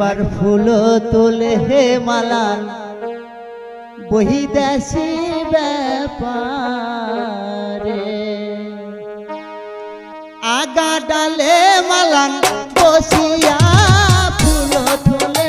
একবার ফুল তোলে হে মালান বহি দেশি ব্যাপারে। আগা ডালে মালান বসিয়া ফুল তোলে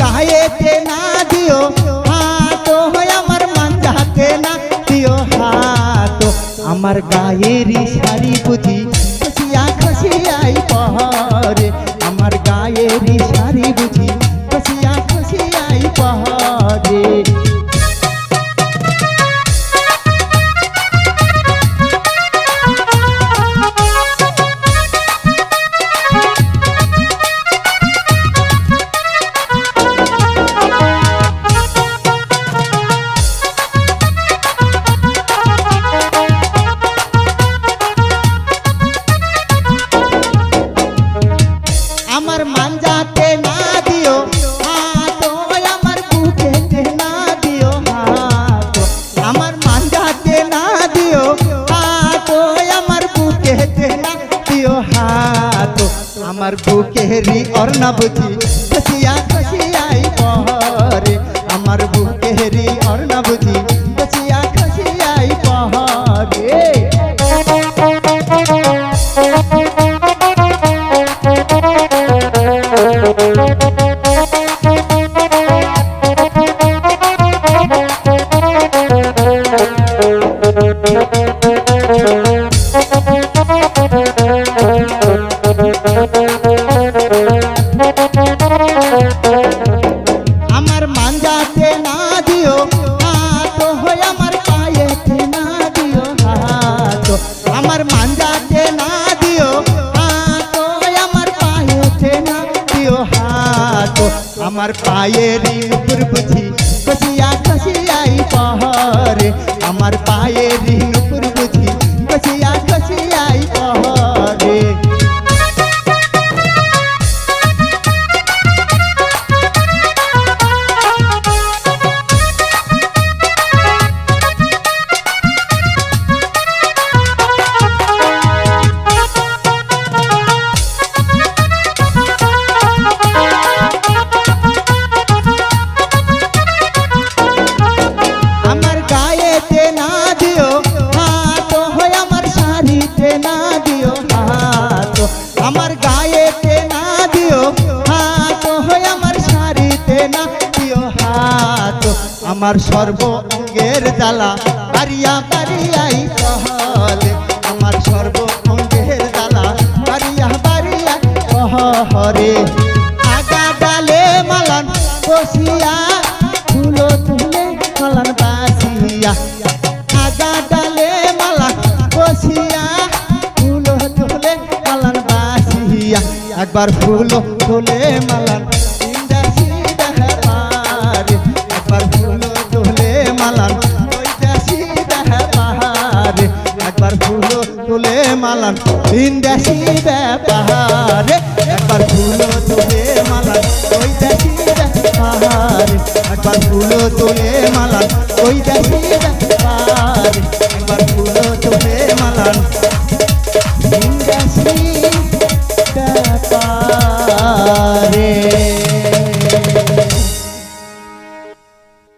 গায়েতে না দিও, হাত আমার মাঞ্জাতে না দিও, হাত আমার গায়েরই শাড়ি বুঝি খুশিয়া খুশিয়াই পরে, আমার গায়েরই আমার বুকেরই অর্ণা বুঝি খসিয়া খসিয়াই পহরে আমার বুকেরই অর্ণা বুঝি আমার পায়ের উপর বুঝি। কসিয়া কসিয়াই পহরে আমার পায়েরই না দিও হাত, আমার সর্ব অঙ্গের জ্বালা বাড়িয়া বাড়িয়াই সহলে। আমার সর্ব অঙ্গের জ্বালা বাড়িয়া বাড়িয়া সহরে আগা ডালে মালান বসিয়া ফুলো তুলে মালান বাসিয়া আগা ডালে মালা বসিয়া ফুলো তুলে মালান বাসিয়া একবার ফুলো তুলে মালান ভিনদেশি ব্যাপার একবার ফুলো তুলে মালান ওই দেশি ব্যাপার একবার ফুলো তুলে মালান ওই দেশি একবার ফুলো তোলে ভিনদেশি